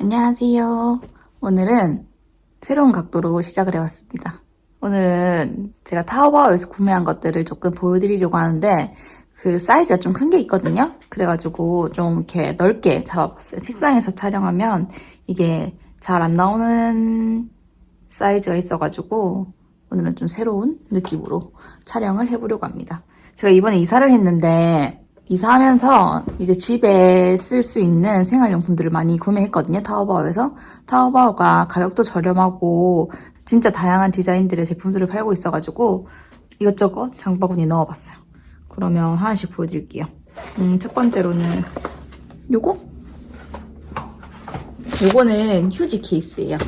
안녕하세요. 오늘은 새로운 각도로 시작을 해봤습니다. 오늘은 제가 타오바오에서 구매한 것들을 조금 보여드리려고 하는데 그 사이즈가 좀 큰 게 있거든요. 그래가지고 좀 이렇게 넓게 잡아봤어요. 책상에서 촬영하면 이게 잘 안 나오는 사이즈가 있어가지고 오늘은 좀 새로운 느낌으로 촬영을 해보려고 합니다. 제가 이번에 이사를 했는데 이사하면서 이제 집에 쓸 수 있는 생활용품들을 많이 구매했거든요. 타오바오에서. 타오바오가 가격도 저렴하고 진짜 다양한 디자인들의 제품들을 팔고 있어가지고 이것저것 장바구니에 넣어봤어요. 그러면 하나씩 보여드릴게요. 음, 첫 번째로는 요거? 요거는 휴지 케이스예요.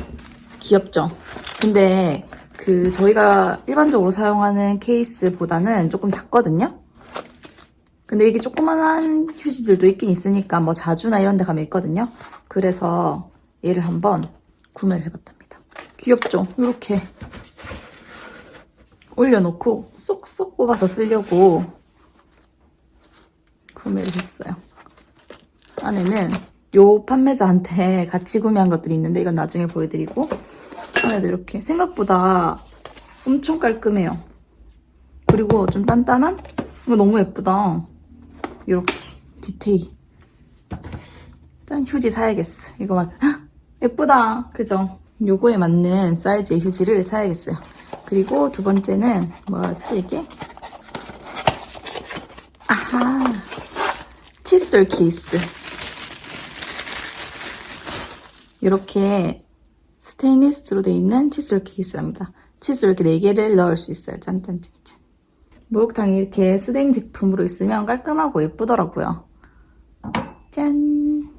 귀엽죠? 근데 그 저희가 일반적으로 사용하는 케이스보다는 조금 작거든요? 근데 이게 조그만한 휴지들도 있긴 있으니까 뭐 자주나 이런 데 가면 있거든요. 그래서 얘를 한번 구매를 해봤답니다. 귀엽죠? 이렇게 올려놓고 쏙쏙 뽑아서 쓰려고 구매를 했어요. 안에는 요 판매자한테 같이 구매한 것들이 있는데 이건 나중에 보여드리고 안에도 이렇게 생각보다 엄청 깔끔해요. 그리고 좀 단단한? 이거 너무 예쁘다. 이렇게 디테일. 짠 휴지 사야겠어. 이거 막 헉, 예쁘다. 그죠? 요거에 맞는 사이즈의 휴지를 사야겠어요. 그리고 두 번째는 뭐였지 이게? 아하 칫솔 케이스. 이렇게 스테인리스로 되어 있는 칫솔 케이스랍니다. 칫솔 이렇게 4개를 넣을 수 있어요. 짠짠짠짠. 목욕탕이 이렇게 스댕 제품으로 있으면 깔끔하고 예쁘더라고요. 짠!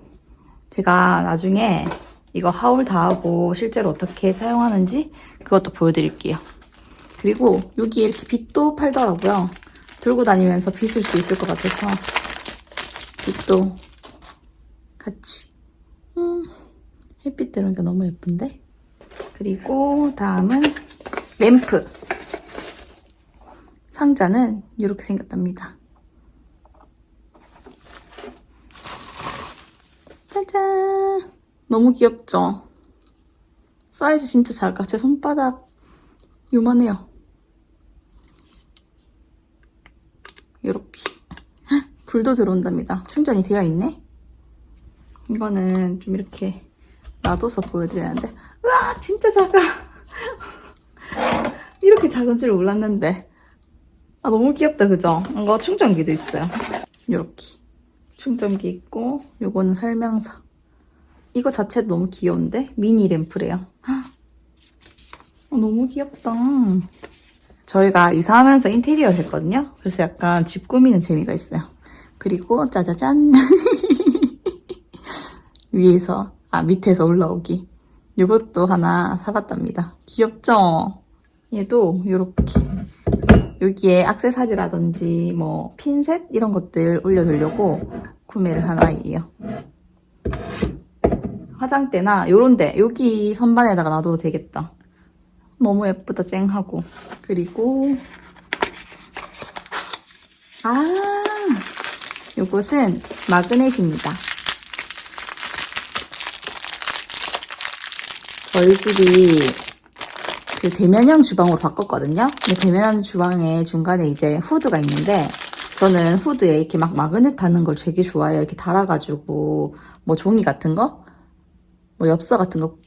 제가 나중에 이거 하울 다 하고 실제로 어떻게 사용하는지 그것도 보여드릴게요. 그리고 여기에 이렇게 빗도 팔더라고요. 들고 다니면서 빗을 수 있을 것 같아서 빗도 같이 음, 햇빛 들어오니까 너무 예쁜데? 그리고 다음은 램프 상자는 이렇게 생겼답니다. 짜잔! 너무 귀엽죠? 사이즈 진짜 작아. 제 손바닥 요만해요. 이렇게. 불도 들어온답니다. 충전이 되어 있네? 이거는 좀 이렇게 놔둬서 보여드리는데 으아! 진짜 작아! 이렇게 작은 줄 몰랐는데 아 너무 귀엽다 그죠? 이거 충전기도 있어요. 이렇게. 충전기 있고 요거는 설명서. 이거 자체도 너무 귀여운데? 미니 램프래요. 아, 너무 귀엽다. 저희가 이사하면서 인테리어를 했거든요? 그래서 약간 집 꾸미는 재미가 있어요. 그리고 짜자잔! 위에서 아 밑에서 올라오기. 이것도 하나 사봤답니다. 귀엽죠? 얘도 이렇게 여기에 악세사리라든지 뭐 핀셋 이런 것들 올려두려고 구매를 한 아이예요. 화장대나 요런데 여기 선반에다가 놔둬도 되겠다. 너무 예쁘다 쨍하고 그리고 아 요것은 마그넷입니다. 저희 집이 그 대면형 주방으로 바꿨거든요. 근데 대면형 주방에 중간에 이제 후드가 있는데 저는 후드에 이렇게 막 마그넷 다는 걸 되게 좋아해요. 이렇게 달아가지고 뭐 종이 같은 거, 뭐 엽서 같은 거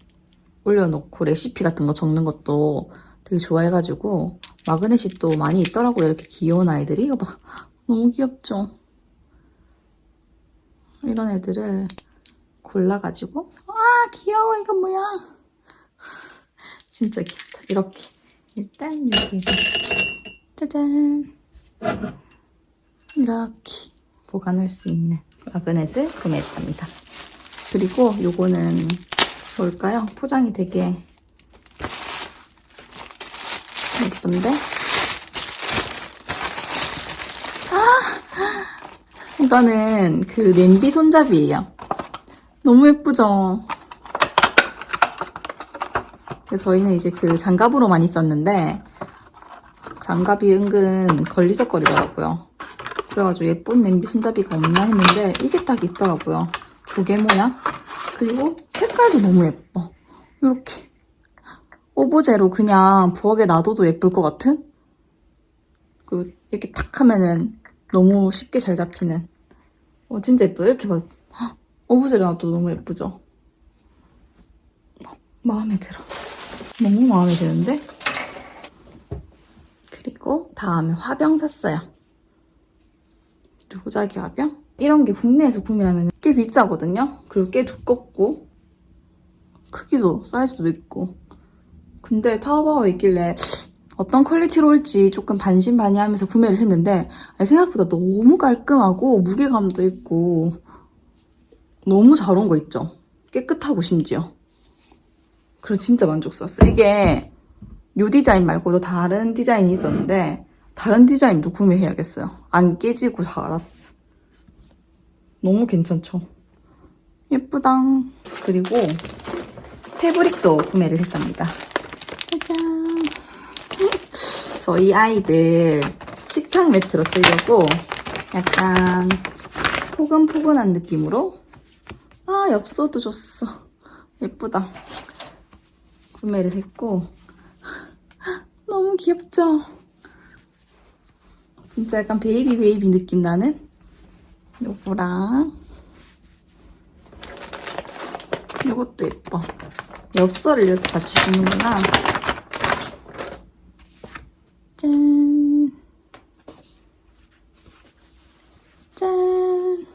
올려놓고 레시피 같은 거 적는 것도 되게 좋아해가지고 마그넷이 또 많이 있더라고요. 이렇게 귀여운 아이들이 이거 봐 너무 귀엽죠. 이런 애들을 골라가지고 아 귀여워 이건 뭐야? 진짜 귀엽다. 이렇게. 일단 여기서 짜잔. 이렇게 보관할 수 있는 마그넷을 구매했답니다. 그리고 요거는 뭘까요? 포장이 되게 예쁜데? 아! 이거는 그 냄비 손잡이에요. 너무 예쁘죠? 저희는 이제 그 장갑으로 많이 썼는데 장갑이 은근 걸리적거리더라고요. 그래가지고 예쁜 냄비 손잡이가 없나 했는데 이게 딱 있더라고요. 조개 모양? 그리고 색깔도 너무 예뻐. 이렇게. 오브제로 그냥 부엌에 놔둬도 예쁠 것 같은? 그리고 이렇게 탁 하면은 너무 쉽게 잘 잡히는. 어, 진짜 예뻐. 이렇게 막, 헉, 오브제로 놔둬도 너무 예쁘죠? 마음에 들어. 너무 마음에 드는데? 그리고 다음에 화병 샀어요. 도자기 화병? 이런 게 국내에서 구매하면 꽤 비싸거든요? 그리고 꽤 두껍고, 크기도, 사이즈도 있고. 근데 타오바오에 있길래 어떤 퀄리티로 올지 조금 반신반의하면서 구매를 했는데 생각보다 너무 깔끔하고 무게감도 있고 너무 잘 온 거 있죠? 깨끗하고 심지어. 그래서 진짜 만족스러웠어. 이게 요 디자인 말고도 다른 디자인이 있었는데 다른 디자인도 구매해야겠어요. 안 깨지고 잘 알았어. 너무 괜찮죠? 예쁘당. 그리고 패브릭도 구매를 했답니다. 짜잔. 저희 아이들 식탁 매트로 쓰려고 약간 포근포근한 느낌으로 아 엽서도 줬어. 예쁘다. 구매를 했고 너무 귀엽죠? 진짜 약간 베이비 베이비 느낌 나는 요거랑 요것도 예뻐. 엽서를 이렇게 같이 주는구나. 짠. 짠.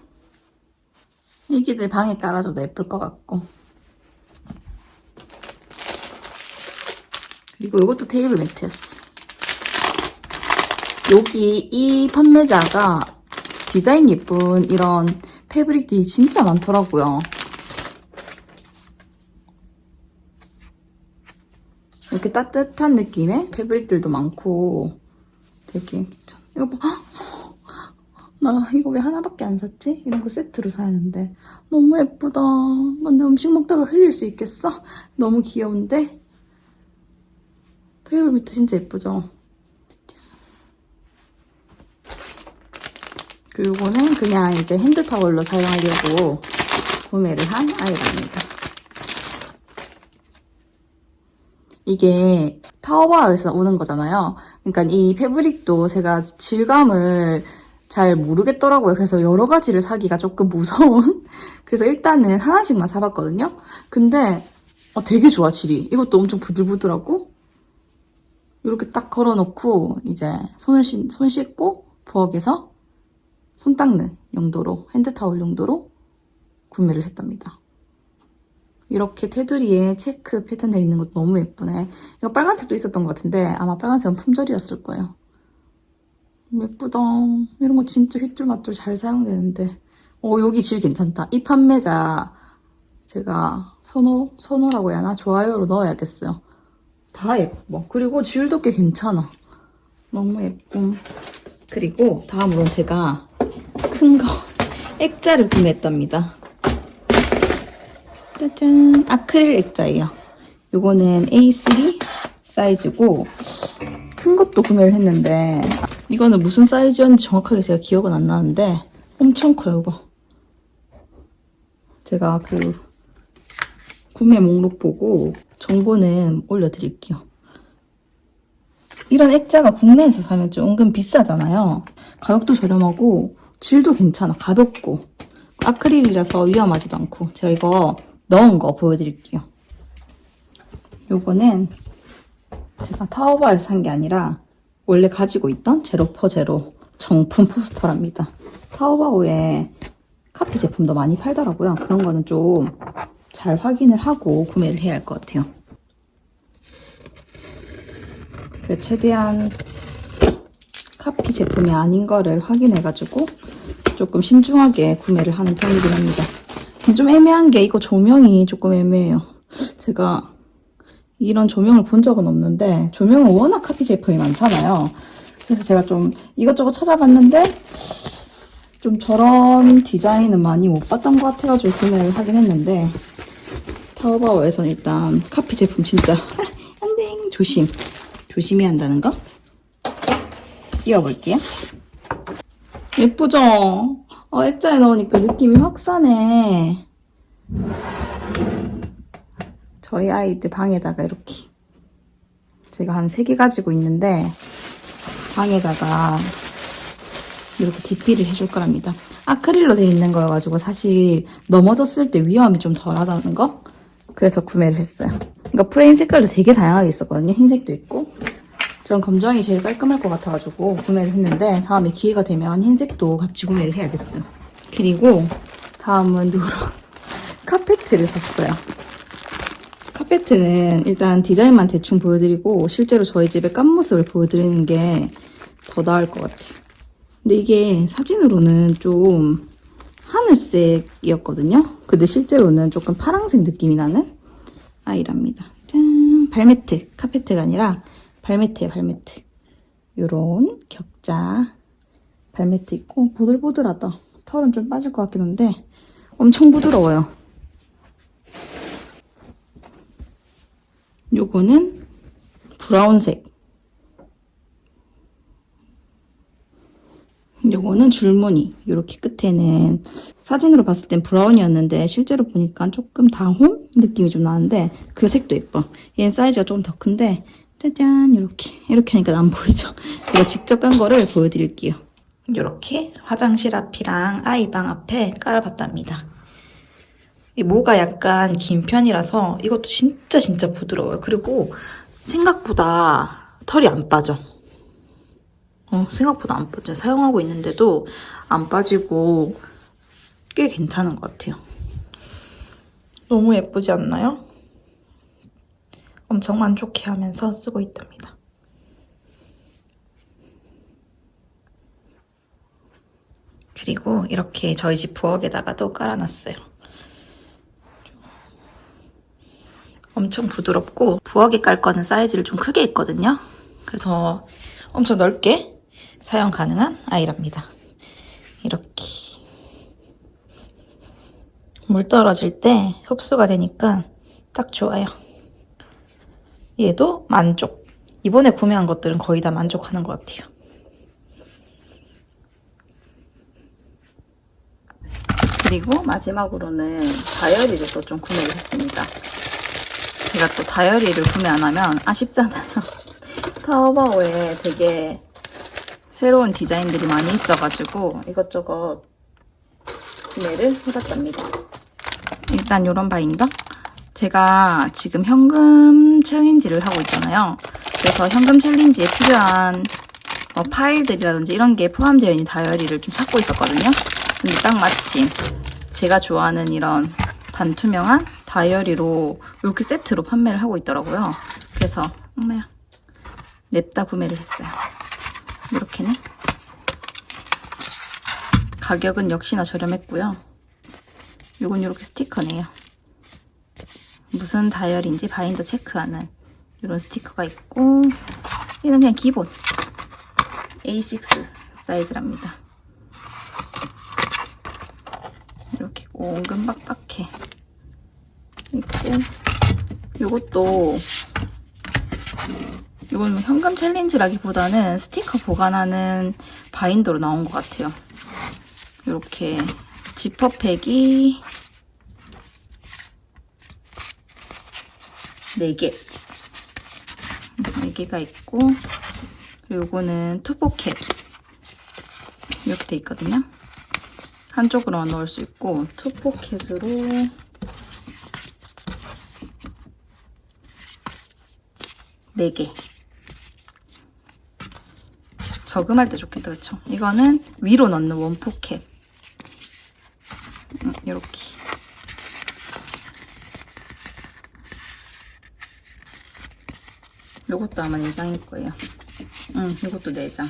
애기들 방에 깔아줘도 예쁠 것 같고. 그리고 이것도 테이블 매트였어. 여기 이 판매자가 디자인 예쁜 이런 패브릭들이 진짜 많더라고요. 이렇게 따뜻한 느낌의 패브릭들도 많고 되게 괜찮아. 이거 봐. 헉! 나 이거 왜 하나밖에 안 샀지? 이런 거 세트로 사야 하는데 너무 예쁘다. 근데 음식 먹다가 흘릴 수 있겠어? 너무 귀여운데? 테이블 밑에 진짜 예쁘죠? 그리고 이거는 그냥 이제 핸드타월로 사용하려고 구매를 한 아이랍니다. 이게 타오바오에서 오는 거잖아요. 그러니까 이 패브릭도 제가 질감을 잘 모르겠더라고요. 그래서 여러 가지를 사기가 조금 무서운. 그래서 일단은 하나씩만 사봤거든요. 근데 어, 되게 좋아 질이. 이것도 엄청 부들부들하고 이렇게 딱 걸어놓고 이제 손을 씻, 손 씻고 부엌에서 손 닦는 용도로 핸드타올 용도로 구매를 했답니다. 이렇게 테두리에 체크 패턴 되어 있는 것도 너무 예쁘네. 이거 빨간색도 있었던 것 같은데 아마 빨간색은 품절이었을 거예요. 예쁘다. 이런 거 진짜 휘줄마줄 잘 사용되는데. 어 여기 질 괜찮다. 이 판매자 제가 선호 선호라고 해야 하나 좋아요로 넣어야겠어요. 다 예뻐. 그리고 질도 꽤 괜찮아. 너무 예쁨. 그리고 다음으로 제가 큰 거 액자를 구매했답니다. 짜잔 아크릴 액자예요. 요거는 A3 사이즈고 큰 것도 구매를 했는데 이거는 무슨 사이즈였는지 정확하게 제가 기억은 안 나는데 엄청 커요, 이거. 제가 그 구매 목록 보고 정보는 올려드릴게요. 이런 액자가 국내에서 사면 좀 은근 비싸잖아요. 가격도 저렴하고 질도 괜찮아. 가볍고 아크릴이라서 위험하지도 않고 제가 이거 넣은 거 보여드릴게요. 요거는 제가 타오바에서 산 게 아니라 원래 가지고 있던 제로퍼 제로 정품 포스터랍니다. 타오바오에 카피 제품도 많이 팔더라고요. 그런 거는 좀 잘 확인을 하고 구매를 해야 할 것 같아요. 그 최대한 카피 제품이 아닌 거를 확인해가지고 조금 신중하게 구매를 하는 편이긴 합니다. 좀 애매한 게 이거 조명이 조금 애매해요. 제가 이런 조명을 본 적은 없는데 조명은 워낙 카피 제품이 많잖아요. 그래서 제가 좀 이것저것 찾아봤는데 좀 저런 디자인은 많이 못 봤던 것 같아가지고 구매를 하긴 했는데 타오바오에선 일단 카피 제품 진짜 안돼 조심 조심해야 한다는 거 띄워볼게요. 예쁘죠? 어, 액자에 넣으니까 느낌이 확 사네. 저희 아이들 방에다가 이렇게 제가 한세개 가지고 있는데 방에다가 이렇게 DP를 해줄 거랍니다. 아크릴로 되어 있는 거여가지고 사실 넘어졌을 때 위험이 좀 덜하다는 거? 그래서 구매를 했어요. 그러니까 프레임 색깔도 되게 다양하게 있었거든요. 흰색도 있고. 전 검정이 제일 깔끔할 것 같아가지고 구매를 했는데 다음에 기회가 되면 흰색도 같이 구매를 해야겠어요. 그리고 다음은 누런 카페트를 샀어요. 카페트는 일단 디자인만 대충 보여드리고 실제로 저희 집의 깐 모습을 보여드리는 게 더 나을 것 같아요. 근데 이게 사진으로는 좀 하늘색이었거든요. 근데 실제로는 조금 파랑색 느낌이 나는 아이랍니다. 짠! 발매트. 카페트가 아니라 발매트예요, 발매트. 요런 격자 발매트 있고 보들보들하다. 털은 좀 빠질 것 같긴 한데 엄청 부드러워요. 요거는 브라운색. 요거는 줄무늬. 요렇게 끝에는 사진으로 봤을 땐 브라운이었는데 실제로 보니까 조금 다홍 느낌이 좀 나는데 그 색도 예뻐. 얘는 사이즈가 조금 더 큰데 짜잔 이렇게 이렇게 하니까 안 보이죠? 제가 직접 깐 거를 보여드릴게요. 이렇게 화장실 앞이랑 아이 방 앞에 깔아봤답니다. 이 모가 약간 긴 편이라서 이것도 진짜 진짜 부드러워요. 그리고 생각보다 털이 안 빠져. 어, 생각보다 안 빠져요. 사용하고 있는데도 안 빠지고 꽤 괜찮은 것 같아요. 너무 예쁘지 않나요? 엄청 만족해 하면서 쓰고 있답니다. 그리고 이렇게 저희 집 부엌에다가도 깔아놨어요. 엄청 부드럽고 부엌에 깔 거는 사이즈를 좀 크게 했거든요. 그래서 엄청 넓게 사용 가능한 아이랍니다. 이렇게 물 떨어질 때 흡수가 되니까 딱 좋아요. 얘도 만족. 이번에 구매한 것들은 거의 다 만족하는 것 같아요. 그리고 마지막으로는 다이어리를 또 좀 구매를 했습니다. 제가 또 다이어리를 구매 안 하면 아쉽잖아요. 타오바오에 되게 새로운 디자인들이 많이 있어가지고 이것저것 구매를 해봤답니다. 일단 이런 바인더. 제가 지금 현금 챌린지를 하고 있잖아요. 그래서 현금 챌린지에 필요한 어, 파일들이라든지 이런 게 포함되어 있는 다이어리를 좀 찾고 있었거든요. 근데 딱 마침 제가 좋아하는 이런 반투명한 다이어리로 이렇게 세트로 판매를 하고 있더라고요. 그래서 엄마야 냅다 구매를 했어요. 이렇게는 가격은 역시나 저렴했고요. 이건 이렇게 스티커네요. 무슨 다이어리인지 바인더 체크하는 이런 스티커가 있고 얘는 그냥 기본 A6 사이즈랍니다. 이렇게 옹금 빡빡해 있고 이것도 이건 뭐 현금 챌린지라기보다는 스티커 보관하는 바인더로 나온 것 같아요. 이렇게 지퍼백이 4개 4개가 있고 이거는 투포켓 이렇게 돼 있거든요. 한쪽으로만 넣을 수 있고 투포켓으로 네 개. 저금할 때 좋겠다, 그쵸? 이거는 위로 넣는 원 포켓. 음, 이렇게. 요것도 아마 4장일 거예요. 응, 요것도 4장.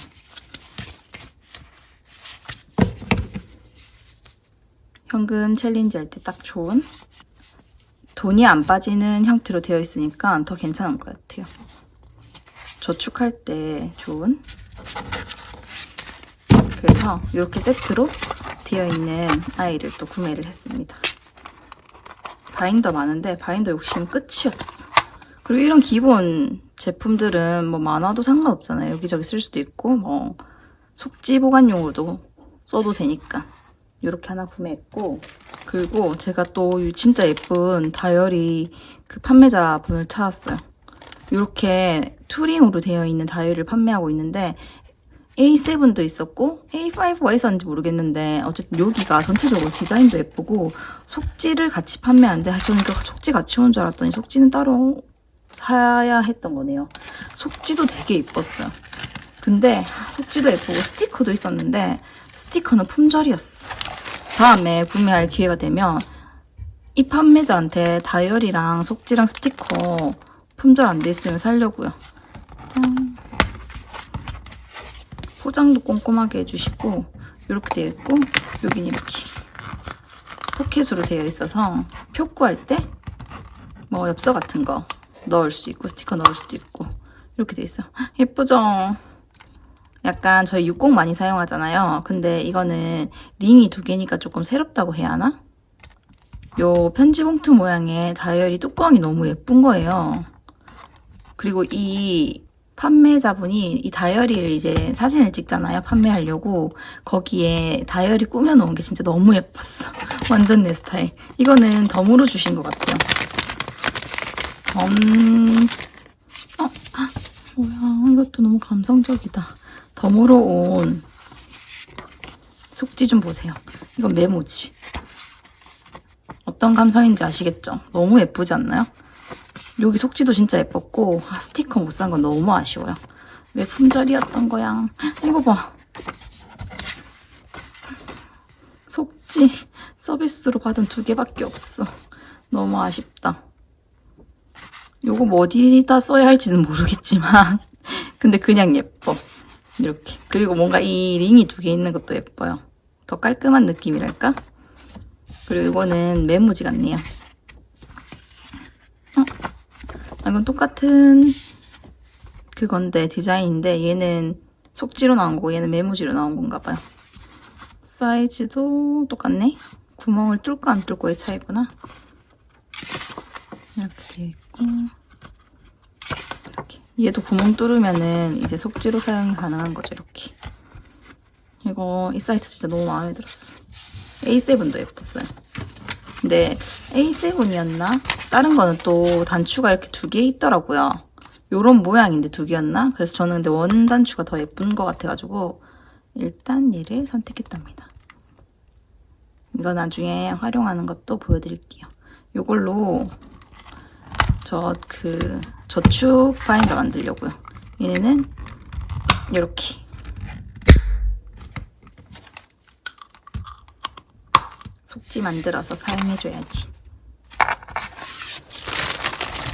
현금 챌린지 할 때 딱 좋은 돈이 안 빠지는 형태로 되어 있으니까 더 괜찮은 것 같아요. 저축할 때 좋은 그래서 이렇게 세트로 되어 있는 아이를 또 구매를 했습니다. 바인더 많은데 바인더 욕심 끝이 없어. 그리고 이런 기본 제품들은 뭐 많아도 상관없잖아요. 여기저기 쓸 수도 있고 뭐 속지 보관용으로도 써도 되니까 이렇게 하나 구매했고 그리고 제가 또이 진짜 예쁜 다이어리 그 판매자 분을 찾았어요. 이렇게 투링으로 되어 있는 다이어리를 판매하고 있는데 A7도 있었고 A5가 있었는지 모르겠는데 어쨌든 여기가 전체적으로 디자인도 예쁘고 속지를 같이 판매하는데 아, 저는 그 속지 같이 오는 줄 알았더니 속지는 따로 사야 했던 거네요. 속지도 되게 예뻤어요. 근데 아, 속지도 예쁘고 스티커도 있었는데 스티커는 품절이었어. 다음에 구매할 기회가 되면 이 판매자한테 다이어리랑 속지랑 스티커 품절 안 돼 있으면 살려고요. 짠. 포장도 꼼꼼하게 해주시고 이렇게 되어 있고 여기는 이렇게 포켓으로 되어 있어서 표 구할 때 뭐 엽서 같은 거 넣을 수 있고 스티커 넣을 수도 있고 이렇게 돼 있어. 헉, 예쁘죠? 약간 저희 60 많이 사용하잖아요. 근데 이거는 링이 두 개니까 조금 새롭다고 해야 하나? 요 편지 봉투 모양의 다이어리 뚜껑이 너무 예쁜 거예요. 그리고 이 판매자분이 이 다이어리를 이제 사진을 찍잖아요. 판매하려고. 거기에 다이어리 꾸며놓은 게 진짜 너무 예뻤어. 완전 내 스타일. 이거는 덤으로 주신 것 같아요. 덤, 어, 아, 뭐야. 이것도 너무 감성적이다. 덤으로 온 속지 좀 보세요. 이건 메모지. 어떤 감성인지 아시겠죠? 너무 예쁘지 않나요? 여기 속지도 진짜 예뻤고 아, 스티커 못 산 건 너무 아쉬워요. 왜 품절이었던 거야? 이거 봐. 속지 서비스로 받은 두 개밖에 없어. 너무 아쉽다. 요거 뭐 어디다 써야 할지는 모르겠지만 근데 그냥 예뻐. 이렇게. 그리고 뭔가 이 링이 두 개 있는 것도 예뻐요. 더 깔끔한 느낌이랄까? 그리고 이거는 메모지 같네요. 어? 아, 이건 똑같은 그건데 디자인인데 얘는 속지로 나온 거고 얘는 메모지로 나온 건가 봐요. 사이즈도 똑같네. 구멍을 뚫고 안 뚫고의 차이구나. 이렇게 돼 있고 이렇게 얘도 구멍 뚫으면은 이제 속지로 사용이 가능한 거죠 이렇게. 이거 이 사이트 진짜 너무 마음에 들었어. A7도 예뻤어요. 근데 A7이었나? 다른 거는 또 단추가 이렇게 두 개 있더라고요. 요런 모양인데 두 개였나? 그래서 저는 근데 원 단추가 더 예쁜 것 같아가지고 일단 얘를 선택했답니다. 이거 나중에 활용하는 것도 보여드릴게요. 요걸로 저 그 저축 바인더 만들려고요. 얘네는 이렇게 속지 만들어서 사용해줘야지.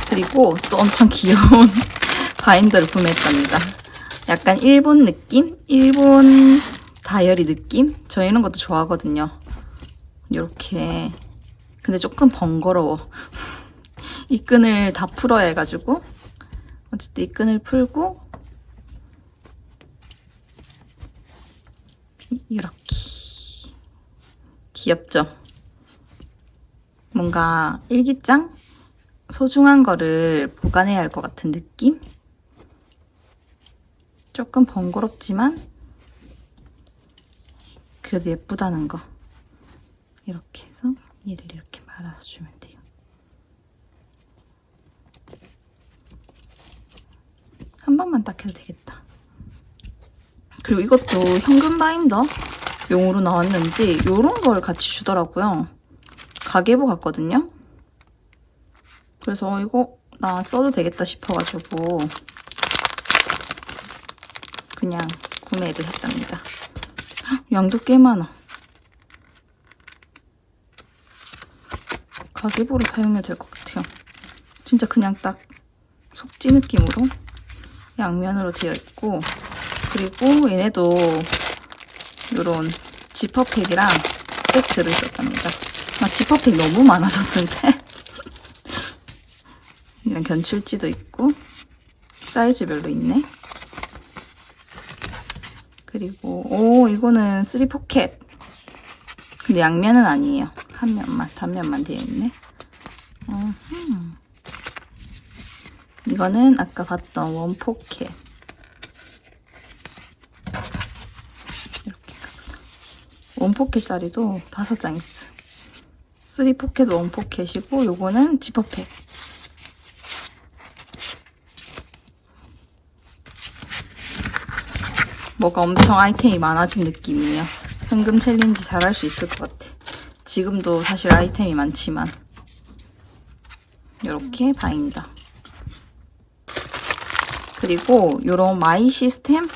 그리고 또 엄청 귀여운 바인더를 구매했답니다. 약간 일본 느낌? 일본 다이어리 느낌? 저 이런 것도 좋아하거든요. 이렇게. 근데 조금 번거로워. 이 끈을 다 풀어야 해가지고. 어쨌든 이 끈을 풀고. 이- 이렇게. 귀엽죠? 뭔가 일기장? 소중한 거를 보관해야 할 것 같은 느낌? 조금 번거롭지만 그래도 예쁘다는 거. 이렇게 해서 얘를 이렇게 말아서 주면 돼요. 한 번만 딱 해도 되겠다. 그리고 이것도 현금 바인더 용으로 나왔는지 이런 걸 같이 주더라고요. 가계부 같거든요. 그래서 이거 나 써도 되겠다 싶어가지고 그냥 구매를 했답니다. 헉, 양도 꽤 많아. 가계부로 사용해도 될것 같아요. 진짜 그냥 딱 속지 느낌으로 양면으로 되어 있고 그리고 얘네도 이런 지퍼팩이랑 꼭 들어있었답니다. 아, 지퍼팩 너무 많아졌는데? 이런 견출지도 있고 사이즈별로 있네. 그리고 오 이거는 쓰리 포켓. 근데 양면은 아니에요. 한 면만 단면만 되어 있네. 어흠. 이거는 아까 봤던 원 포켓. 원 원포켓짜리도 다섯 장 있어요. 3 포켓 원 포켓이고 요거는 지퍼팩. 뭐가 엄청 아이템이 많아진 느낌이에요. 현금 챌린지 잘할 수 있을 것 같아. 지금도 사실 아이템이 많지만 이렇게 바인더. 그리고 요런 마이 시스템이라는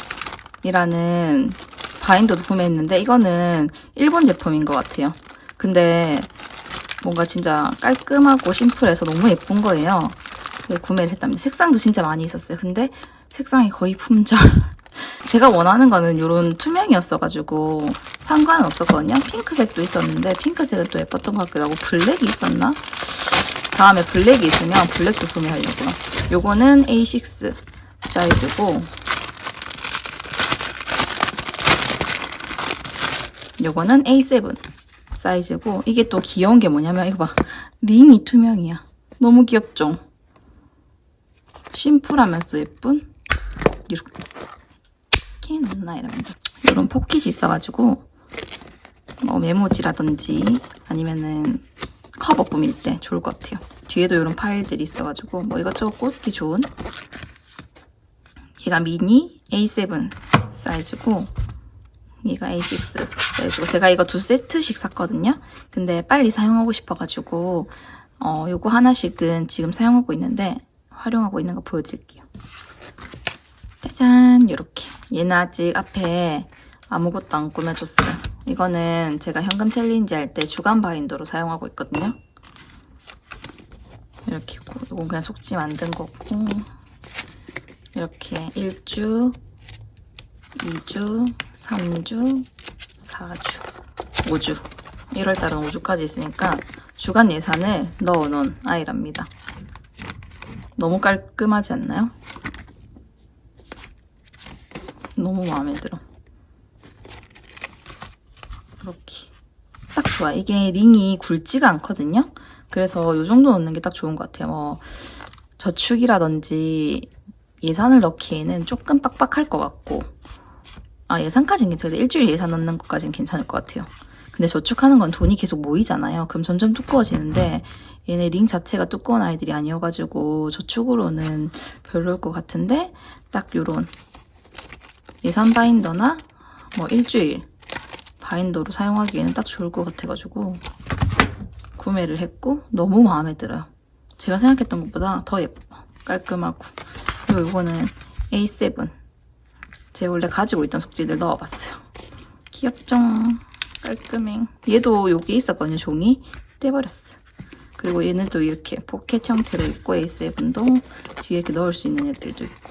바인더도 구매했는데 이거는 일본 제품인 것 같아요. 근데 뭔가 진짜 깔끔하고 심플해서 너무 예쁜 거예요. 구매를 했답니다. 색상도 진짜 많이 있었어요. 근데 색상이 거의 품절. 제가 원하는 거는 이런 투명이었어가지고 상관은 없었거든요. 핑크색도 있었는데 핑크색은 또 예뻤던 것 같기도 하고 블랙이 있었나? 다음에 블랙이 있으면 블랙도 구매하려고요. 요거는 A6 사이즈고 요거는 A7 사이즈고 이게 또 귀여운 게 뭐냐면 이거 봐. 링이 투명이야. 너무 귀엽죠? 심플하면서 예쁜? 이렇게. 넣나? 이러면서. 이런 포켓이 있어가지고 뭐 메모지라든지 아니면은 커버 꾸밀 때 좋을 것 같아요. 뒤에도 이런 파일들이 있어가지고 뭐 이것저것 꽂기 좋은? 얘가 미니 A7 사이즈고 얘가 A6 사이즈고 제가 이거 두 세트씩 샀거든요. 근데 빨리 사용하고 싶어가지고 어 요거 하나씩은 지금 사용하고 있는데 활용하고 있는 거 보여드릴게요. 짜잔 이렇게 얘는 아직 앞에 아무것도 안 꾸며줬어요. 이거는 제가 현금 챌린지 할 때 주간 바인더로 사용하고 있거든요. 이렇게 있고 이건 그냥 속지 만든 거고 이렇게 1주, 2주, 3주, 4주, 5주. 1월달은 5주까지 있으니까 주간 예산을 넣어놓은 아이랍니다. 너무 깔끔하지 않나요? 너무 마음에 들어. 이렇게. 딱 좋아. 이게 링이 굵지가 않거든요? 그래서 이 정도 넣는 게 딱 좋은 것 같아요. 뭐, 저축이라든지 예산을 넣기에는 조금 빡빡할 것 같고 아 예산까지는 괜찮은데 일주일 예산 넣는 것까지는 괜찮을 것 같아요. 근데 저축하는 건 돈이 계속 모이잖아요. 그럼 점점 두꺼워지는데 얘네 링 자체가 두꺼운 아이들이 아니어가지고 저축으로는 별로일 것 같은데 딱 요런 예산 바인더나 뭐 일주일 바인더로 사용하기에는 딱 좋을 것 같아가지고 구매를 했고 너무 마음에 들어요. 제가 생각했던 것보다 더 예뻐. 깔끔하고 그리고 이거는 A7 제가 원래 가지고 있던 속지들 넣어봤어요. 귀엽죠? 깔끔해. 얘도 여기 있었거든요 종이. 떼버렸어. 그리고 얘는 또 이렇게 포켓 형태로 있고 A7도 뒤에 이렇게 넣을 수 있는 애들도 있고.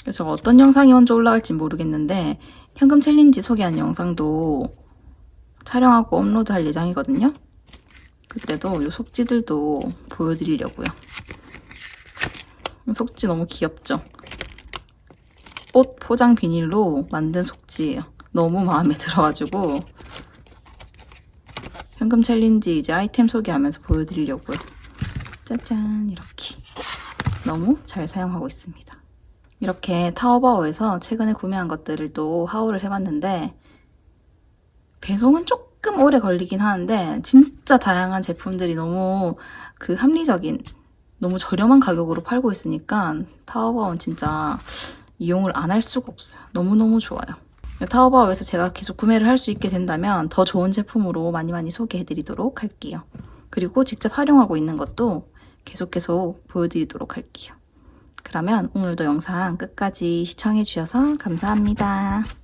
그래서 어떤 영상이 먼저 올라갈지 모르겠는데 현금 챌린지 소개한 영상도 촬영하고 업로드할 예정이거든요. 그때도 이 속지들도 보여드리려고요. 속지 너무 귀엽죠? 옷 포장 비닐로 만든 속지예요. 너무 마음에 들어가지고 현금 챌린지 이제 아이템 소개하면서 보여드리려고요. 짜잔 이렇게 너무 잘 사용하고 있습니다. 이렇게 타오바오에서 최근에 구매한 것들을 또 하울을 해봤는데 배송은 조금 오래 걸리긴 하는데 진짜 다양한 제품들이 너무 그 합리적인 너무 저렴한 가격으로 팔고 있으니까 타오바오는 진짜 이용을 안 할 수가 없어요. 너무너무 좋아요. 타오바오에서 제가 계속 구매를 할 수 있게 된다면 더 좋은 제품으로 많이 많이 소개해드리도록 할게요. 그리고 직접 활용하고 있는 것도 계속 계속 보여드리도록 할게요. 그러면 오늘도 영상 끝까지 시청해주셔서 감사합니다.